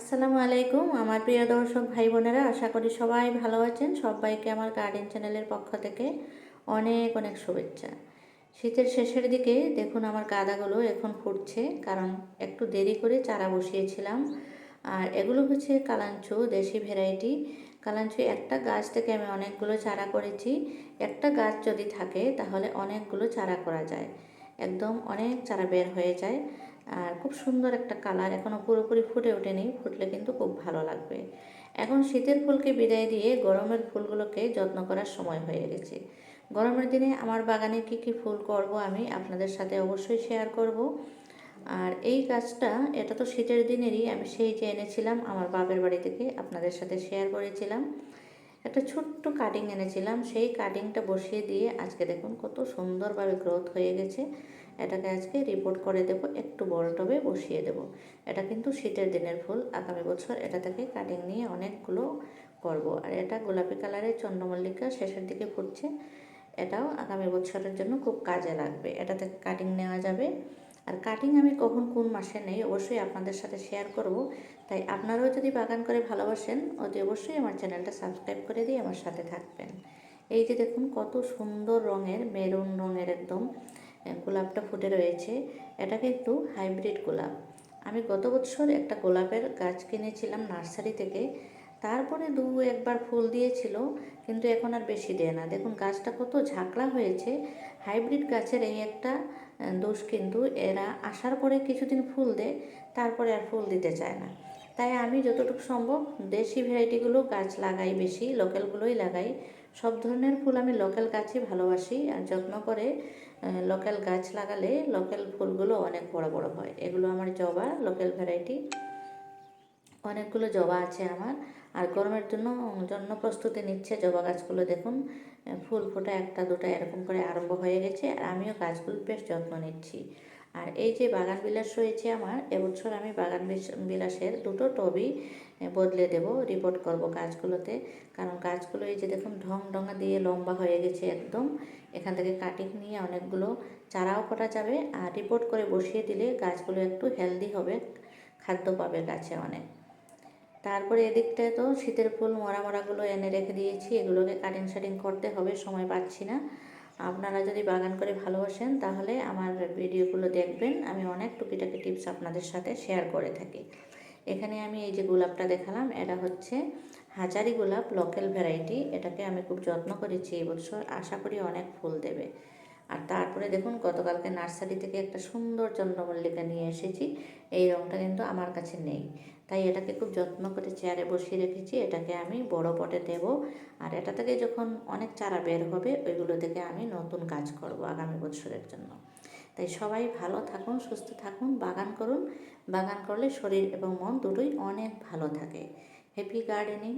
আসসালামু আলাইকুম, আমার প্রিয় দর্শক ভাই বোনেরা, আশা করি সবাই ভালো আছেন। সবাইকে আমার গার্ডেন চ্যানেলের পক্ষ থেকে অনেক অনেক শুভেচ্ছা। শীতের শেষের দিকে দেখুন আমার গাঁদাগুলো এখন ফুটছে, কারণ একটু দেরি করে চারা বসিয়েছিলাম। আর এগুলো হচ্ছে কালাঞ্চু দেশি ভ্যারাইটি। কালাঞ্চু একটা গাছ থেকে আমি অনেকগুলো চারা করেছি। একটা গাছ যদি থাকে তাহলে অনেকগুলো চারা করা যায়। একদম অনেক চারা বের হয়ে যায়। আর খুব সুন্দর একটা কালার এখনও পুরোপুরি ফুটে ওঠেনি, ফুটলে কিন্তু খুব ভালো লাগবে। এখন শীতের ফুলকে বিদায় দিয়ে গরমের ফুলগুলোকে যত্ন করার সময় হয়ে গেছে। গরমের দিনে আমার বাগানে কি কি ফুল করব আমি আপনাদের সাথে অবশ্যই শেয়ার করব। আর এই গাছটা, এটা তো শীতের দিনেরই, আমি সেই যে এনেছিলাম আমার বাপের বাড়ি থেকে আপনাদের সাথে শেয়ার করেছিলাম। একটা ছোট্ট কাটিং এনেছিলাম। সেই কাটিংটা বসিয়ে দিয়ে আজকে দেখুন কত সুন্দরভাবে গ্রোথ হয়ে গেছে। এটাকে আজকে রিপোর্ট করে দেব, একটু বড় টবে বসিয়ে দেব। এটা কিন্তু শীতের দিনের ফুল। আগামী বছর এটা থেকে কাটিং নিয়ে অনেকগুলো করব। আর এটা গোলাপি কালারের চন্দ্রমল্লিকা শেষের দিকে ফুটছে। এটাও আগামী বছরের জন্য খুব কাজে লাগবে। এটা থেকে কাটিং নেওয়া যাবে। আর কাটিং আমি কখন কোন মাসে নেই অবশ্যই আপনাদের সাথে শেয়ার করব। তাই আপনারাও যদি বাগান করে ভালোবাসেন, অতি অবশ্যই আমার চ্যানেলটা সাবস্ক্রাইব করে দিয়ে আমার সাথে থাকবেন। এই যে দেখুন কত সুন্দর রঙের, মেরুন রঙের একদম গোলাপটা ফুটে রয়েছে। এটাকে একটু হাইব্রিড গোলাপ। আমি গত বছর একটা গোলাপের গাছ কিনেছিলাম নার্সারি থেকে। তারপরে দু একবার ফুল দিয়েছিল, কিন্তু এখন আর বেশি দেয় না। দেখুন গাছটা কত ঝাঁকড়া হয়েছে। হাইব্রিড গাছের এই একটা দোষ কিন্তু এরা আসার পরে কিছুদিন ফুল দেয়, তারপরে আর ফুল দিতে চায় না। তাই আমি যতটুকু সম্ভব দেশি ভ্যারাইটিগুলো গাছ লাগাই বেশি, লোকালগুলোই লাগাই। সব ধরনের ফুল আমি লোকাল গাছই ভালোবাসি আর যত্ন করে লোকাল গাছ লাগালে লোকাল ফুলগুলো অনেক বড় বড় হয়। এগুলো আমার জবা, লোকাল ভ্যারাইটি। অনেকগুলো জবা আছে আমার। আর গরমের জন্য জন্য প্রস্তুতি নিচ্ছে জবা গাছগুলো। দেখুন ফুল ফোটা একটা, দুটা এরকম করে আরম্ভ হয়ে গেছে। আর আমিও গাছগুলো বেশ যত্ন নিচ্ছি। আর এই যে বাগান বিলাস রয়েছে আমার, এবছর আমি বাগান বিলাসের দুটো টবই বদলে দেব রিপোর্ট করব গাছগুলোতে। কারণ গাছগুলো এই যে দেখুন, ঢং ডঙা দিয়ে লম্বা হয়ে গেছে একদম। এখান থেকে কাটিং নিয়ে অনেকগুলো চারাও করা যাবে। আর রিপোর্ট করে বসিয়ে দিলে গাছগুলো একটু হেলদি হবে, খাদ্য পাবে গাছে অনেক। তারপরে এদিকটায় তো শীতের ফুল মরা মরাগুলো এনে রেখে দিয়েছি, এগুলোকে কাটিং শাটিং করতে হবে, সময় পাচ্ছি না। আপনারা যদি বাগান করে ভালোবাসেন, তাহলে আমার ভিডিওগুলো দেখবেন, আমি অনেক টুকিটাকি টিপস আপনাদের সাথে শেয়ার করে থাকি। এখানে আমি এই যে গোলাপটা দেখালাম, এটা হচ্ছে হাজারি গোলাপ লোকাল ভ্যারাইটি এটাকে আমি খুব যত্ন করেছি এবছর আশা করি অনেক ফুল দেবে। আর তারপরে দেখুন, গতকালকে নার্সারি থেকে একটা সুন্দর চন্দ্রমল্লিকা নিয়ে এসেছি। এই রঙটা কিন্তু আমার কাছে নেই। তাই এটাকে খুব যত্ন করে চেয়ারে বসিয়ে রেখেছি। এটাকে আমি বড় পটে দেব। আর এটা থেকে যখন অনেক চারা বের হবে, ওইগুলো থেকে আমি নতুন কাজ করব আগামী বছরের জন্য। তাই সবাই ভালো থাকুন, সুস্থ থাকুন, বাগান করুন। বাগান করলে শরীর এবং মন দুটোই অনেক ভালো থাকে। Happy gardening.